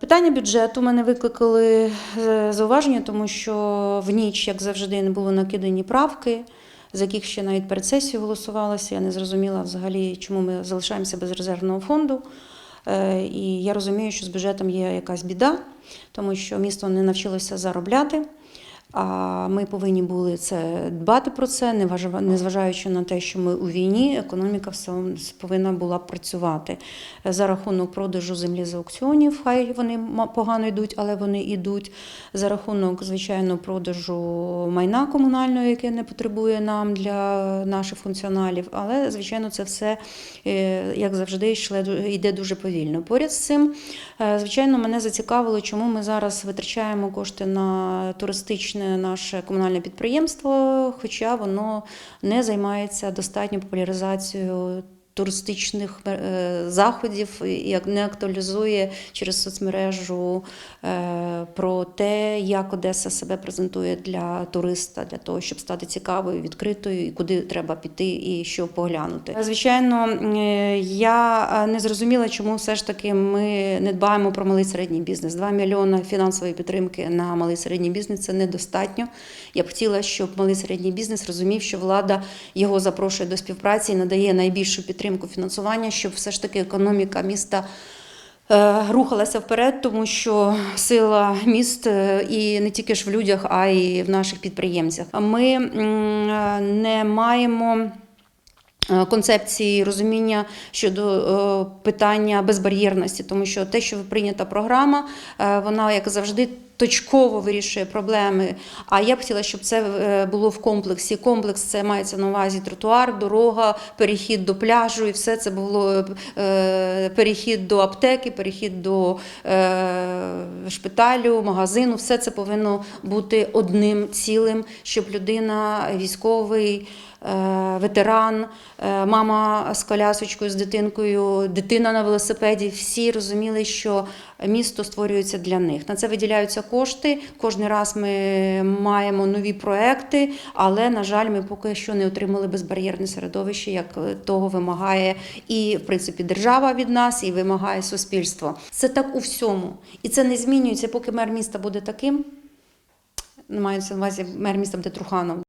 Питання бюджету мене викликали е, зауваження, тому що в ніч, як завжди, не було накидані правки, з яких ще навіть перед сесією голосувалося. Я не зрозуміла взагалі, чому ми залишаємося без резервного фонду. Е, І я розумію, що з бюджетом є якась біда, тому що місто не навчилося заробляти. А ми повинні були це дбати про це, не важа- незважаючи на те, що ми у війні, економіка все повинна була працювати Е, за рахунок продажу землі з аукціонів. Хай вони погано йдуть, але вони йдуть. За рахунок, звичайно, продажу майна комунального, яке не потребує нам для наших функціоналів. Але, звичайно, це все, е, як завжди, йде дуже повільно. Поряд з цим, е, звичайно, мене зацікавило, чому ми зараз витрачаємо кошти на туристичне наше комунальне підприємство, хоча воно не займається достатньо популяризацією. Туристичних е, заходів і не актуалізує через соцмережу е, про те, як Одеса себе презентує для туриста, для того, щоб стати цікавою, відкритою, і куди треба піти і що поглянути. Звичайно, е, я не зрозуміла, чому все ж таки ми не дбаємо про малий середній бізнес. 2 мільйони фінансової підтримки на малий середній бізнес це недостатньо. Я б хотіла, щоб малий середній бізнес розумів, що влада його запрошує до співпраці і надає найбільшу підтримку фінансування, щоб все ж таки економіка міста. е, Рухалася вперед, тому що сила міст е, і не тільки ж в людях, а й в наших підприємцях. Ми е, не маємо концепції розуміння щодо е, питання безбар'єрності, тому що те, що прийнята програма, е, вона як завжди. Точково вирішує проблеми. А я б хотіла, щоб це е, було в комплексі. Комплекс це мається на увазі тротуар, дорога, перехід до пляжу, і все це було е, перехід до аптеки, перехід до е, шпиталю, магазину. Все це повинно бути одним цілим, щоб людина, військовий. е, Ветеран, е, мама з колясочкою, з дитинкою, дитина на велосипеді. Всі розуміли, що місто створюється для них. На це виділяються кошти. Кожен раз ми маємо нові проекти, але на жаль, ми поки що не отримали безбар'єрне середовище, як того вимагає і в принципі держава від нас, і вимагає суспільство. Це так у всьому, і це не змінюється, поки мер міста буде таким. Мається на увазі мер міста буде Труханов.